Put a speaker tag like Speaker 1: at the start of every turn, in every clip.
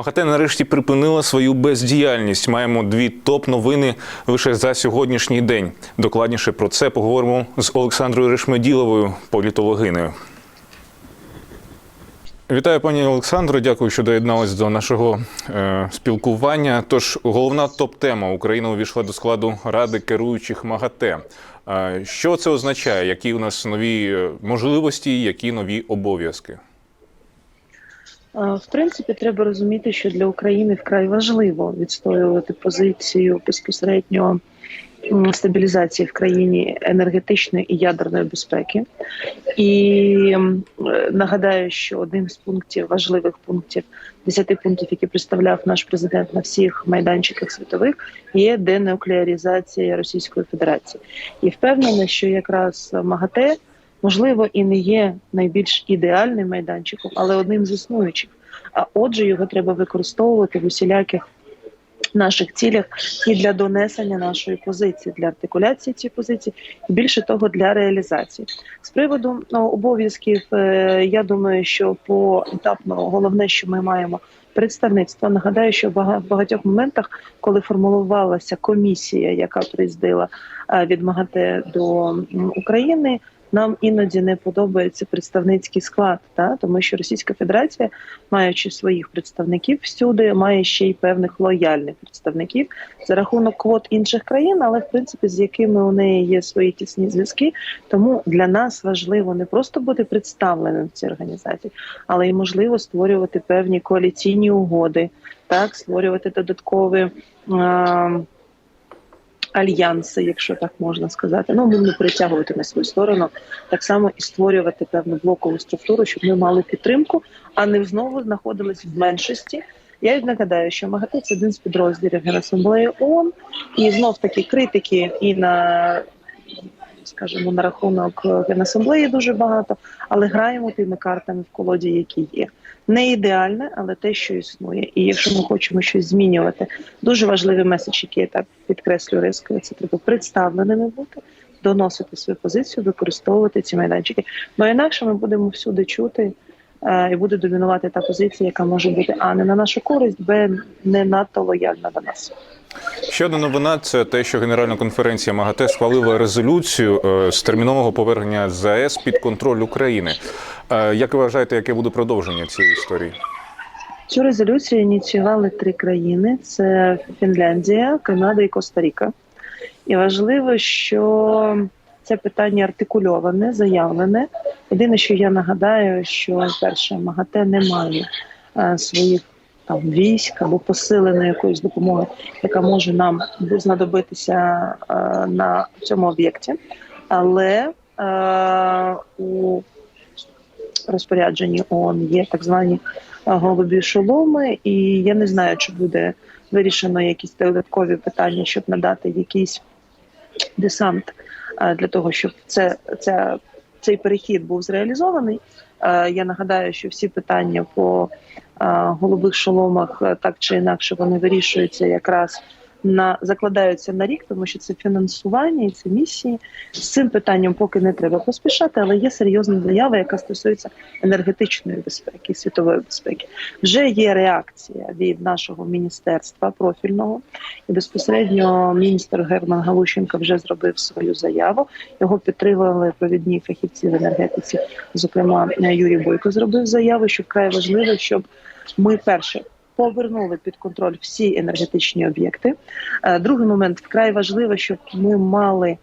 Speaker 1: МАГАТЕ нарешті припинила свою бездіяльність. Маємо дві топ-новини лише за сьогоднішній день. Докладніше про це поговоримо з Олександрою Решмеділовою, політологинею. Вітаю, пані Олександро. Дякую, що доєдналась до нашого е, спілкування. Тож головна топ-тема Україна увійшла до складу ради керуючих МАГАТЕ. Е, що це означає? Які у нас нові е, можливості, які нові обов'язки?
Speaker 2: В принципі, треба розуміти, що для України вкрай важливо відстоювати позицію безпосередньо стабілізації в країні енергетичної і ядерної безпеки. І нагадаю, що одним з пунктів важливих пунктів, десяти пунктів, які представляв наш президент на всіх майданчиках світових, є денуклеаризація Російської Федерації. І впевнена, що якраз МАГАТЕ можливо і не є найбільш ідеальним майданчиком, але одним з існуючих. А отже, його треба використовувати в усіляких наших цілях і для донесення нашої позиції, для артикуляції цієї позиції, і більше того, для реалізації. З приводу ну, обов'язків, е, я думаю, що поетапно головне, що ми маємо. Представництво нагадаю, що в бага- багатьох моментах, коли формулювалася комісія, яка приїздила е, від МАГАТЕ до України, нам іноді не подобається представницький склад, та тому що Російська Федерація, маючи своїх представників всюди, має ще й певних лояльних представників за рахунок квот інших країн, але в принципі з якими у неї є свої тісні зв'язки. Тому для нас важливо не просто бути представленим в цій організації, але й можливо створювати певні коаліційні угоди, так створювати додаткові. е, Альянси, якщо так можна сказати, ну не притягувати на свою сторону, так само і створювати певну блокову структуру, щоб ми мали підтримку, а не знову знаходились в меншості. Я нагадаю, що МАГАТЕ – це один з підрозділів Генасамблеї ООН, і знов таки критики і на скажімо, на рахунок Генасамблеї дуже багато, але граємо тими картами в колоді, які є. Не ідеальне, але те, що існує. І якщо ми хочемо щось змінювати, дуже важливий меседж, який я так підкреслюю рискою, це треба представленими бути, доносити свою позицію, використовувати ці майданчики. Бо інакше ми будемо всюди чути. е, І буде домінувати та позиція, яка може бути а не на нашу користь, б не надто лояльна до нас.
Speaker 1: Ще одна новина це те, що Генеральна конференція МАГАТЕ схвалила резолюцію е, з термінового повернення ЗАЕС під контроль України. Е, Як ви вважаєте, яке буде продовження цієї історії?
Speaker 2: Цю резолюцію ініціювали три країни: це Фінляндія, Канада і Коста-Ріка. І важливо, що це питання артикульоване, заявлене. Єдине, що я нагадаю, що перше МАГАТЕ не має е, своїх там військ або посиленої якоїсь допомоги, яка може нам знадобитися е, на цьому об'єкті. Але е, у розпорядженні ООН є так звані е, голубі шоломи, і я не знаю, чи буде вирішено якісь додаткові питання, щоб надати якийсь десант е, для того, щоб це, це, цей перехід був зреалізований. Е, Я нагадаю, що всі питання по е, голубих шоломах е, так чи інакше вони вирішуються якраз на закладаються на рік, тому що це фінансування і це місії. З цим питанням поки не треба поспішати, але є серйозна заява, яка стосується енергетичної безпеки, світової безпеки. Вже є реакція від нашого міністерства профільного, і безпосередньо міністр Герман Галущенко вже зробив свою заяву. Його підтримали провідні фахівці в енергетиці. Зокрема, Юрій Бойко зробив заяву, що вкрай важливо, щоб ми перше. Повернули під контроль всі енергетичні об'єкти. Е, Другий момент вкрай важливо, щоб ми мали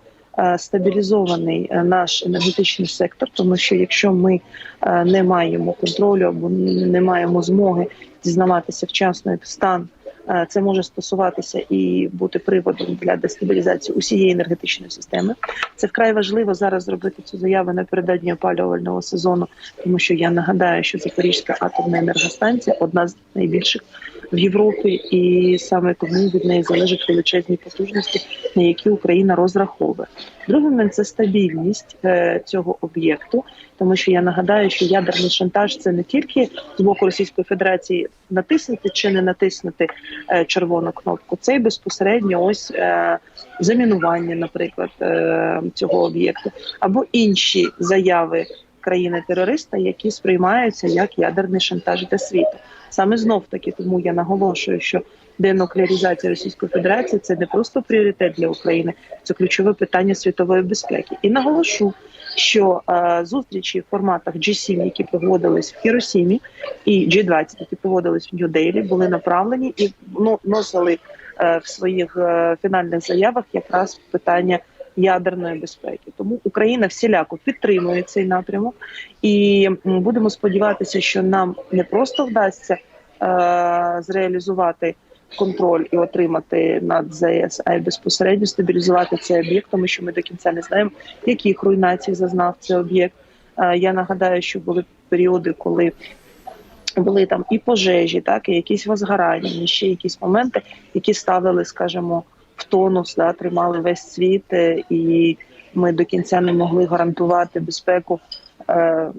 Speaker 2: стабілізований е, наш енергетичний сектор, тому що якщо ми е, не маємо контролю або не маємо змоги дізнаватися вчасно стан, е, це може стосуватися і бути приводом для дестабілізації усієї енергетичної системи. Це вкрай важливо зараз зробити цю заяву напередодні опалювального сезону, тому що я нагадаю, що Запорізька атомна енергостанція одна з найбільших в Європі, і саме тому від неї залежать величезні потужності, на які Україна розраховує. Другий момент це стабільність е, цього об'єкту, тому що я нагадаю, що ядерний шантаж це не тільки з боку Російської Федерації натиснути чи не натиснути е, червону кнопку, це й безпосередньо ось е, замінування, наприклад, цього об'єкту, або інші заяви країни-терориста, які сприймаються як ядерний шантаж для світу. Саме знов таки, тому я наголошую, що денуклеаризація Російської Федерації це не просто пріоритет для України, це ключове питання світової безпеки. І наголошу, що е, зустрічі в форматах G7, які проводились в Хіросімі, і G20, які проводились в Нью-Делі, були направлені і ну, носили е, в своїх е, фінальних заявах якраз питання ядерної безпеки. Тому Україна всіляко підтримує цей напрямок, і будемо сподіватися, що нам не просто вдасться е, зреалізувати контроль і отримати над ЗАЕС, а й безпосередньо стабілізувати цей об'єкт, тому що ми до кінця не знаємо, яких руйнацій зазнав цей об'єкт. Е, Я нагадаю, що були періоди, коли були там і пожежі, так і якісь возгорання, і ще якісь моменти, які ставили, скажімо, в тонус, да, тримали весь світ, е, і ми до кінця не могли гарантувати безпеку е,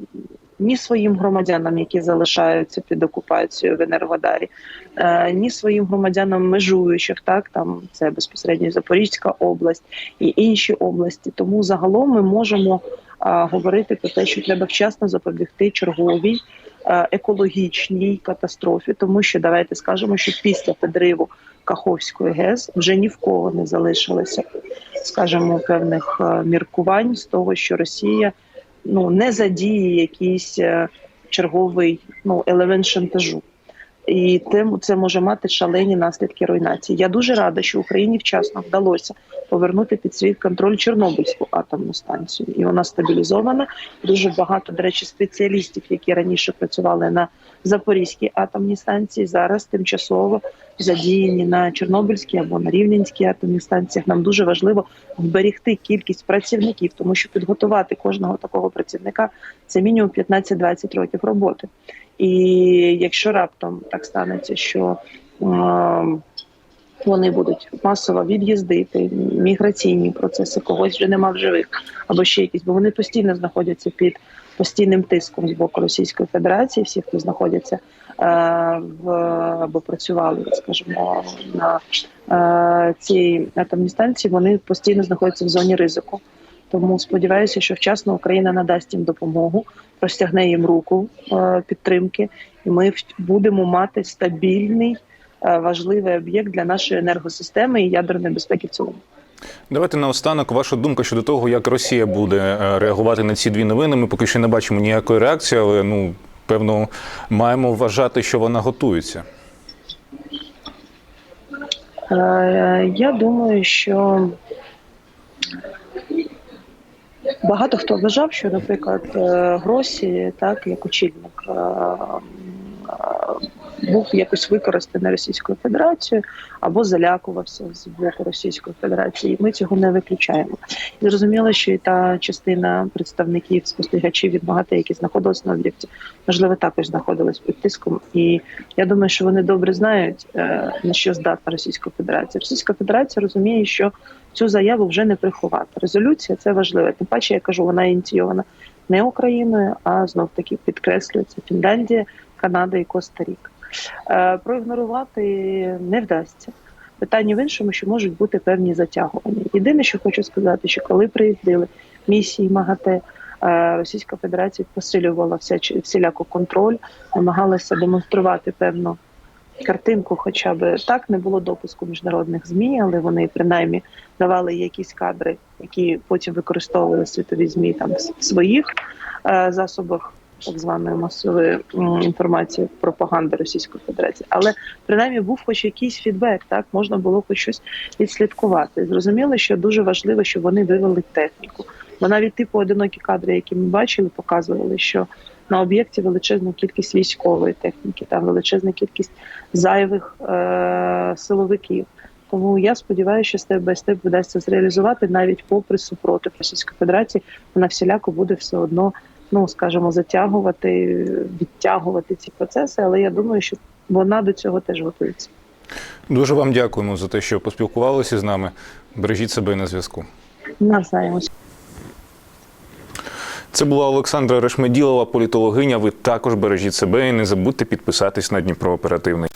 Speaker 2: ні своїм громадянам, які залишаються під окупацією в Енергодарі, е, ні своїм громадянам межуючих, так там це безпосередньо Запорізька область і інші області. Тому загалом ми можемо а, говорити про те, що треба вчасно запобігти черговій е, екологічній катастрофі, тому що давайте скажемо, що після підриву Каховської ГЕС вже ні в кого не залишилося, скажімо, певних е, міркувань з того, що Росія ну не задіє якийсь е, черговий ну елемент шантажу. І тим це може мати шалені наслідки руйнації. Я дуже рада, що Україні вчасно вдалося повернути під свій контроль Чорнобильську атомну станцію, і вона стабілізована. Дуже багато, до речі, спеціалістів, які раніше працювали на Запорізькій атомній станції, зараз тимчасово задіяні на Чорнобильській або на Рівненській атомній станціях. Нам дуже важливо вберегти кількість працівників, тому що підготувати кожного такого працівника це мінімум 15-20 років роботи. І якщо раптом так станеться, що вони будуть масово від'їздити, міграційні процеси, когось вже нема в живих, або ще якісь, бо вони постійно знаходяться під постійним тиском з боку Російської Федерації, всі, хто знаходяться е, в або працювали, скажімо, на е, цій атомній станції, вони постійно знаходяться в зоні ризику. Тому сподіваюся, що вчасно Україна надасть їм допомогу, простягне їм руку е, підтримки, і ми будемо мати стабільний е, важливий об'єкт для нашої енергосистеми і ядерної безпеки в цілому.
Speaker 1: Давайте наостанок ваша думка щодо того, як Росія буде е, реагувати на ці дві новини. Ми поки що не бачимо ніякої реакції, але ну певно маємо вважати, що вона готується.
Speaker 2: Я думаю, що багато хто вважав, що, наприклад, е, Гросі, так як очільник, е, е, був якось використаний Російською Федерацією або залякувався з боку Російської Федерації. Ми цього не виключаємо. Зрозуміло, що і та частина представників спостерігачів від МАГАТЕ, які знаходилися на об'єкті, можливо, також знаходились під тиском. І я думаю, що вони добре знають на що здатна Російська Федерація. Російська Федерація розуміє, що цю заяву вже не приховати. Резолюція це важливо. Тим паче, я кажу, вона ініційована не Україною, а знов таки підкреслюється Фінляндія, Канада і Коста-Ріка. Е, проігнорувати не вдасться. Питання в іншому, що можуть бути певні затягування. Єдине, що хочу сказати, що коли приїздили місії МАГАТЕ, е, Російська Федерація посилювала всяч- всіляко контроль, намагалася демонструвати певну картинку, хоча б так не було допуску міжнародних змі, але вони принаймні давали якісь кадри, які потім використовували світові змі там в своїх е, засобах так званої масової інформації пропаганди Російської Федерації. Але принаймні був хоч якийсь фідбек, так можна було хоч щось відслідкувати. Зрозуміло, що дуже важливо, щоб вони вивели техніку. Бо навіть типу одинокі кадри, які ми бачили, показували, що на об'єкті величезна кількість військової техніки, там величезна кількість зайвих е- силовиків. Тому я сподіваюся, що степ бай степ вдасться зреалізувати навіть попри супротив Російської Федерації. Вона всіляко буде все одно, ну скажімо, затягувати, відтягувати ці процеси. Але я думаю, що вона до цього теж готується.
Speaker 1: Дуже вам дякуємо за те, що поспілкувалися з нами. Бережіть себе на зв'язку.
Speaker 2: Навзаєм.
Speaker 1: Це була Олександра Решмеділова, політологиня. Ви також бережіть себе і не забудьте підписатись на Дніпро Оперативний.